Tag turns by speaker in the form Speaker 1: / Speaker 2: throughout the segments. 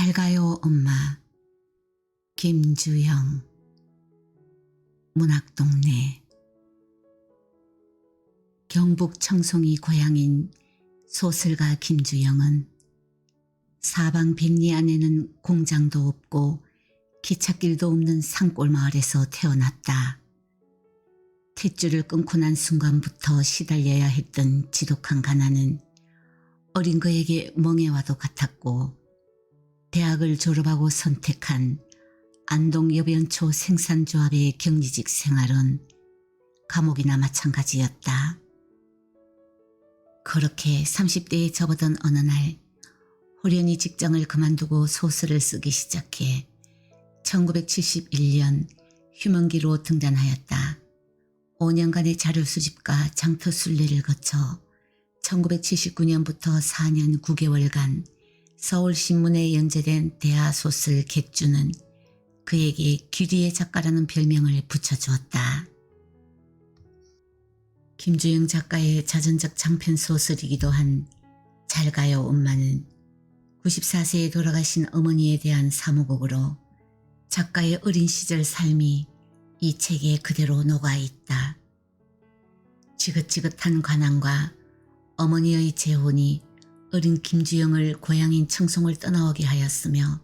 Speaker 1: 잘 가요, 엄마. 김주영. 문학동네. 경북 청송이 고향인 소설가 김주영은 사방 백리 안에는 공장도 없고 기찻길도 없는 산골 마을에서 태어났다. 탯줄을 끊고 난 순간부터 시달려야 했던 지독한 가난은 어린 그에게 멍해와도 같았고 대학을 졸업하고 선택한 안동여변초 생산조합의 경리직 생활은 감옥이나 마찬가지였다. 그렇게 30대에 접어든 어느 날 호련히 직장을 그만두고 소설을 쓰기 시작해 1971년 휴먼기로 등단하였다. 5년간의 자료 수집과 장터 순례를 거쳐 1979년부터 4년 9개월간 서울신문에 연재된 대하소설 객주는 그에게 귀리의 작가라는 별명을 붙여주었다. 김주영 작가의 자전적 장편 소설이기도 한 잘가요 엄마는 94세에 돌아가신 어머니에 대한 사무곡으로 작가의 어린 시절 삶이 이 책에 그대로 녹아있다. 지긋지긋한 관함과 어머니의 재혼이 어린 김주영을 고향인 청송을 떠나오게 하였으며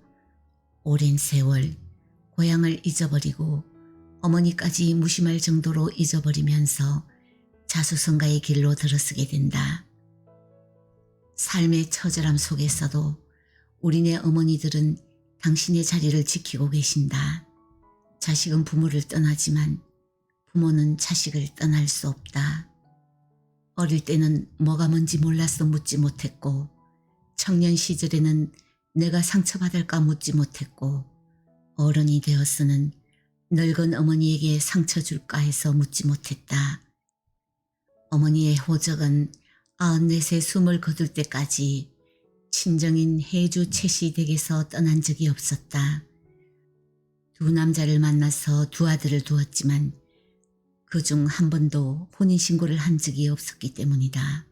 Speaker 1: 오랜 세월 고향을 잊어버리고 어머니까지 무심할 정도로 잊어버리면서 자수성가의 길로 들어서게 된다. 삶의 처절함 속에서도 우리네 어머니들은 당신의 자리를 지키고 계신다. 자식은 부모를 떠나지만 부모는 자식을 떠날 수 없다. 어릴 때는 뭐가 뭔지 몰라서 묻지 못했고 청년 시절에는 내가 상처받을까 묻지 못했고 어른이 되어서는 늙은 어머니에게 상처 줄까 해서 묻지 못했다. 어머니의 호적은 94세 숨을 거둘 때까지 친정인 해주 채시 댁에서 떠난 적이 없었다. 두 남자를 만나서 두 아들을 두었지만 그중 한 번도 혼인신고를 한 적이 없었기 때문이다.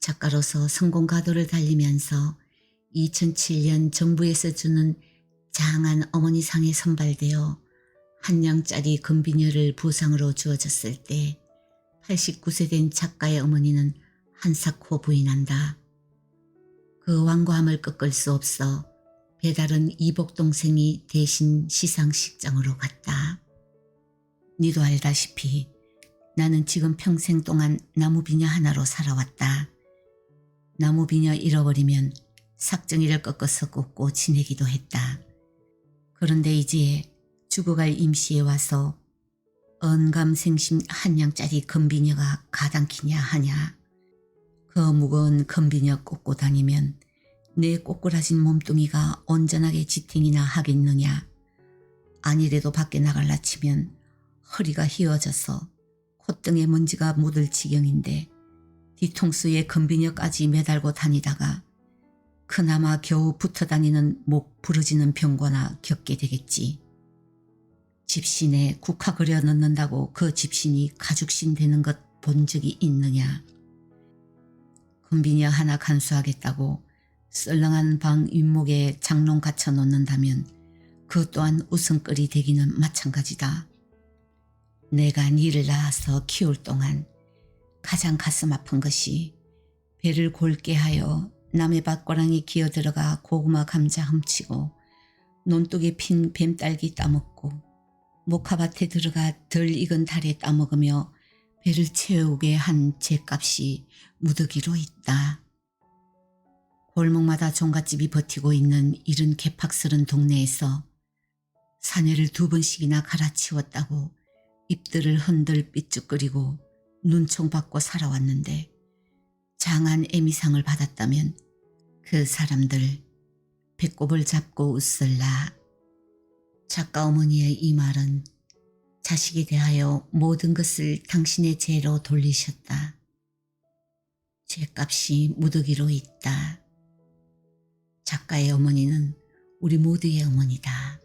Speaker 1: 작가로서 성공 가도를 달리면서 2007년 정부에서 주는 장한 어머니상에 선발되어 한 냥짜리 금비녀를 부상으로 주어졌을 때 89세 된 작가의 어머니는 한사코 부인한다. 그 완고함을 꺾을 수 없어 배달은 이복 동생이 대신 시상식장으로 갔다. 니도 알다시피 나는 지금 평생 동안 나무비녀 하나로 살아왔다. 나무비녀 잃어버리면 삭정이를 꺾어서 꽂고 지내기도 했다. 그런데 이제 죽어갈 임시에 와서 언감생심 한 냥짜리 금비녀가 가당키냐 하냐. 그 무거운 금비녀 꽂고 다니면 내 꼬꾸라진 몸뚱이가 온전하게 지탱이나 하겠느냐. 아니래도 밖에 나갈라 치면 허리가 휘어져서 콧등에 먼지가 묻을 지경인데 뒤통수에 금비녀까지 매달고 다니다가 그나마 겨우 붙어 다니는 목 부러지는 병거나 겪게 되겠지. 집신에 국화 그려 넣는다고 그 집신이 가죽신 되는 것 본 적이 있느냐. 금비녀 하나 간수하겠다고 썰렁한 방 윗목에 장롱 갖춰 놓는다면 그 또한 웃음거리 되기는 마찬가지다. 내가 니를 낳아서 키울 동안 가장 가슴 아픈 것이 배를 골게 하여 남의 밭고랑이 기어들어가 고구마 감자 훔치고 논둑에 핀 뱀딸기 따먹고 목화밭에 들어가 덜 익은 달에 따먹으며 배를 채우게 한 죄값이 무더기로 있다. 골목마다 종갓집이 버티고 있는 이른 개팍스런 동네에서 사내를 두 번씩이나 갈아치웠다고 입들을 흔들 삐죽거리고 눈총 받고 살아왔는데 장한 애미상을 받았다면 그 사람들 배꼽을 잡고 웃을라. 작가 어머니의 이 말은 자식에 대하여 모든 것을 당신의 죄로 돌리셨다. 죄값이 무더기로 있다. 작가의 어머니는 우리 모두의 어머니다.